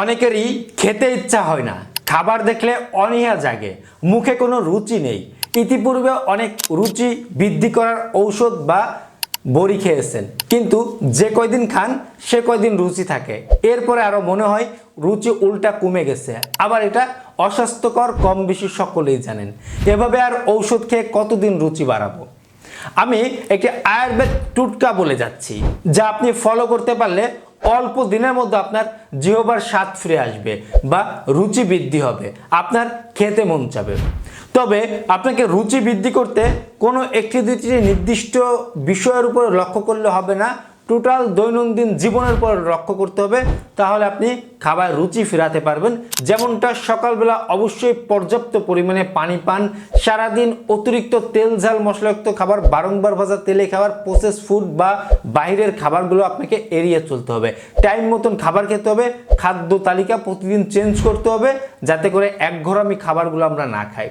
অনেকেরই খেতে ইচ্ছা হয় না। খাবার দেখলে অনীহা জাগে, মুখে কোনো রুচি নেই। ইতিপূর্বে অনেক রুচি বৃদ্ধি করার ঔষধ বা বড়ি খেয়েছেন, কিন্তু যে কয়দিন খান, সে কয়দিন রুচি থাকে। এরপরে আরও মনে হয় রুচি উল্টা কমে গেছে। আবার এটা অস্বাস্থ্যকর, কম বেশি সকলেই জানেন। এভাবে আর ঔষধ খেয়ে কতদিন রুচি বাড়াবো? আমি একটি আয়ুর্বেদ টুটকা বলে যাচ্ছি, যা আপনি ফলো করতে পারলে অল্প দিনের মধ্যে আপনার জিহবার স্বাদ ফিরে আসবে বা রুচি বৃদ্ধি হবে, আপনার খেতে মন চাবে। তবে আপনাকে রুচি বৃদ্ধি করতে কোনো একটি দুটি নির্দিষ্ট বিষয়ের উপর লক্ষ্য করলে হবে না টোটাল দৈনন্দিন জীবনের পর লক্ষ্য করতে হবে, তাহলে আপনি খাবার রুচি ফেরাতে পারবেন। যেমনটা সকালবেলা অবশ্যই পর্যাপ্ত পরিমাণে পানি পান। সারাদিন অতিরিক্ত তেল, ঝাল, মশলাযুক্ত খাবার, বারংবার ভাজা তেলে খাবার প্রসেস ফুড বা বাইরের খাবারগুলো আপনাকে এড়িয়ে চলতে হবে। টাইম মতন খাবার খেতে হবে, খাদ্য তালিকা প্রতিদিন চেঞ্জ করতে হবে, যাতে করে একঘরামি খাবারগুলো আমরা না খাই।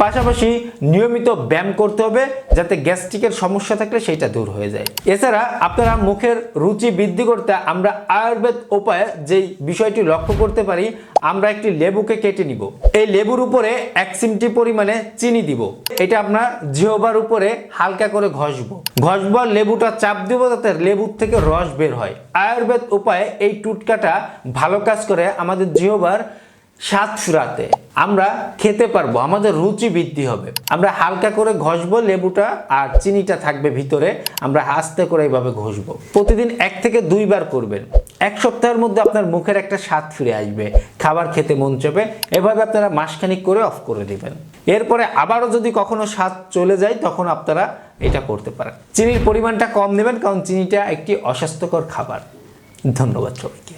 পাশাপাশি নিয়মিত ব্যায়াম করতে হবে যাতে গ্যাস্ট্রিকের সমস্যা থাকলে সেটা দূর হয়ে যায়। এছাড়া আপনারা মুখের রুচি বৃদ্ধি করতে আমরা আয়ুর্বেদ উপায়ে যেই বিষয়টি লক্ষ্য করতে পারি, আমরা একটি লেবুকে কেটে নিব। এই লেবুর উপরে এক চিমটি পরিমাণে চিনি দিব। এটা আপনার জিহবার উপরে হালকা করে ঘষবো। ঘষবো আর লেবুটা চাপ দিব যাতে লেবুর থেকে রস বের হয়। আয়ুর্বেদ উপায়ে এই টুটকাটা ভালো কাজ করে আমাদের জিহবার স্বাদ ফিরাতে আমরা খেতে পারব, আমাদের রুচি বৃদ্ধি হবে। আমরা হালকা করে ঘষবো লেবুটা আর চিনিটা থাকবে ভিতরে, আমরা আস্তে করে এইভাবে ঘষবো। প্রতিদিন এক থেকে দুইবার করবেন। এক সপ্তাহের মধ্যে আপনার মুখের একটা স্বাদ ফিরে আসবে, খাবার খেতে মন চাবে এভাবে আপনারা মাসখানিক করে অফ করে দিবেন। এরপরে আবারও যদি কখনো স্বাদ চলে যায়, তখন আপনারা এটা করতে পারেন। চিনির পরিমাণটা কম নেবেন, কারণ চিনিটা একটি অস্বাস্থ্যকর খাবার। ধন্যবাদ সবাইকে।